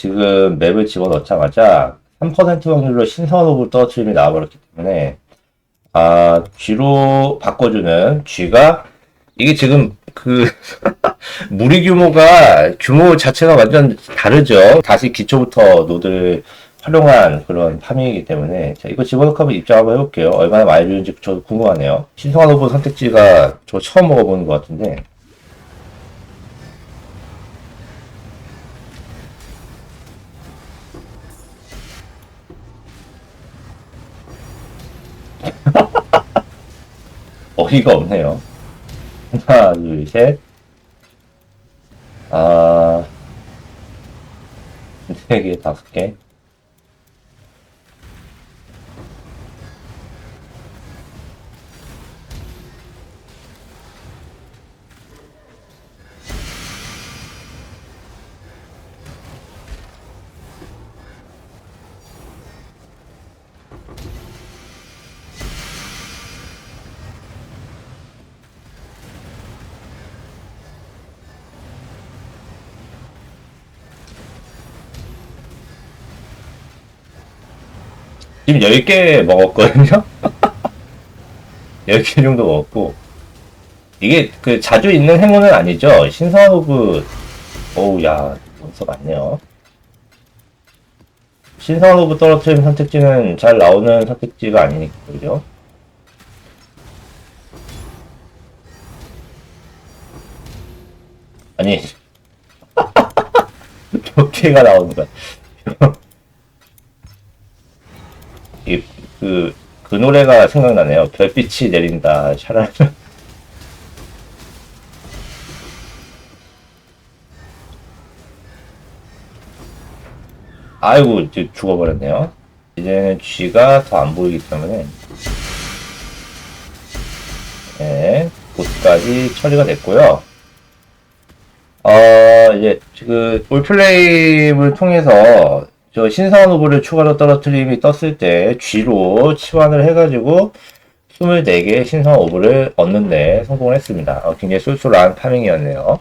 지금 맵을 집어넣자마자 3% 확률로 신선 오브 떨어뜨림이 나와버렸기 때문에 아 G로 바꿔주는 G가 이게 지금 그 무리 규모가 규모 자체가 완전 다르죠. 다시 기초부터 노드를 활용한 그런 파밍이기 때문에 자 이거 집어넣고 한번 입장 한번 해볼게요. 얼마나 많이 주는지 저도 궁금하네요. 신성한 오브 선택지가 저 처음 먹어보는 것 같은데 어이가 없네요. 하나, 둘, 셋. 아, 세 개, 다섯 개. 지금 10개 먹었거든요? 10개 정도 먹었고. 이게 그 자주 있는 행운은 아니죠? 신사호그, 어우, 야, 원서 많네요. 신사호그 떨어뜨린 선택지는 잘 나오는 선택지가 아니니까, 그죠? 아니, 몇 개가 나오는 거야. 이, 그, 그 노래가 생각나네요. 별빛이 내린다. 샤랄. 아이고, 이제 죽어버렸네요. 이제는 G가 더 안 보이기 때문에. 네, 보스까지 처리가 됐고요. 어, 이제, 그, 올플레임을 통해서, 저 신선 후보를 추가로 떨어뜨림이 떴을 때, G로 치환을 해가지고, 24개 신선 오브를 얻는데 성공을 했습니다. 어, 굉장히 쏠쏠한 파밍이었네요.